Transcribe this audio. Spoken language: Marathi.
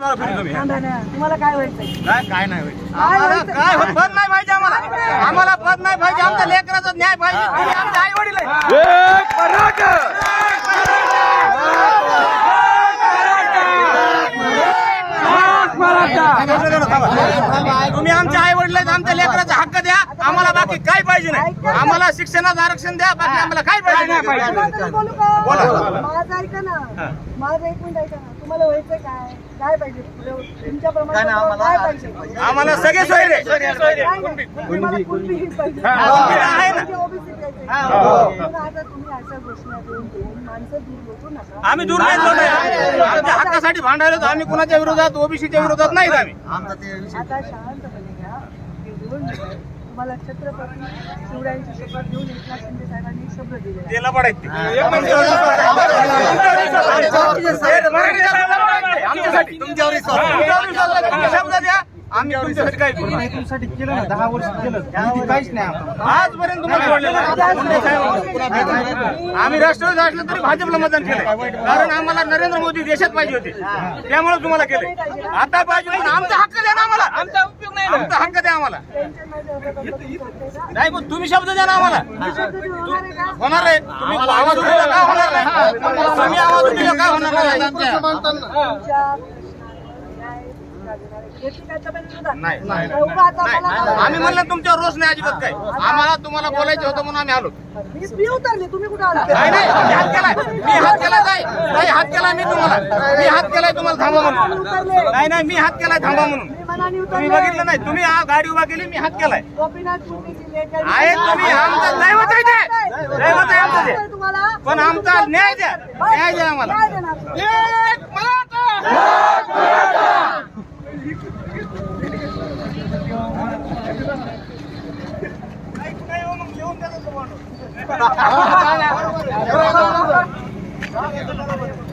थांबा ना. तुम्हाला काय व्हायचंय? काय काय नाही होईल काय आम्हाला व्हायचं? काय होत- पद नाही पाहिजे आम्हाला. आम्हाला पद नाही पाहिजे. आमच्या लेकराचा न्याय पाहिजे. तुम्ही आमचे आई वडील तुम्ही आमच्या आई वडील आमच्या लेकराचा हक्क आम्हाला बाकी काय पाहिजे नाही. आम्हाला शिक्षणाचं आरक्षण द्या बाकी आम्हाला काय पाहिजे नाही बोलू. का? माझं ऐका ना. माझं एक मिनिट ऐका ना. तुम्हाला व्हायचंय काय? काय पाहिजे? तुमच्या प्रमाणे काय पाहिजे? आम्हाला सगळे सोयरे. काय नाही. तुम्हाला कुणबी. पाहिजे. आहे ना. म्हणजे OBC पाहिजे. मग आता तुम्ही अशा घोषणा देऊन देऊन माणसं दूर बसू नका. आम्ही दूर नाही. जात आहे. आमच्या हक्कासाठी भांडायला आम्ही कुणाच्या विरोधात? ओबीसीच्या विरोधात नाही आम्ही. आता शांतपणे घ्या. हे. तुम्हाला छत्रपती शिवरायांची शपथ घेऊन एकनाथ शिंदे साहेबांनी शब्द दिलेला तुमच्यासाठी केलं ना. दहा वर्ष केलं. काहीच नाही आजपर्यंत. आम्ही राष्ट्रवादी असलं तरी भाजपला मतदान केलं कारण आम्हाला नरेंद्र मोदी देशात पाहिजे होते. त्यामुळे तुम्हाला केलं आता पाहिजे आमचा हक्क आम्हाला आमचा उपयोग नाही आमचा हक्क द्या आम्हाला. नाही पण तुम्ही शब्द द्या ना आम्हाला. होणार आहे. तुम्ही आवाज उठवला का? होणार नाही तुम्ही आवाज उठवला का? होणार नाही तुमच्या आम्ही म्हणलं तुमच्यावर रोष नाही अजिबात काय आम्हाला तुम्हाला बोलायचं होतं म्हणून आम्ही आलो. मी मी उतरले तुम्ही कुठे आला नाही हात केलाय. मी हात केलाय नाही नाही हात केलाय मी तुम्हाला मी हात केलाय तुम्हाला थांबा म्हणून. नाही नाही मी हात केलाय थांबा म्हणून. तुम्ही बघितलं नाही. तुम्ही हा गाडी उभा केली मी हात केलाय. आहे तुम्ही आमचं दैवत आहे ते. दैवत आहे आमचं ते. पण आमचा न्याय द्या. न्याय द्या आम्हाला. काय देणार घेऊन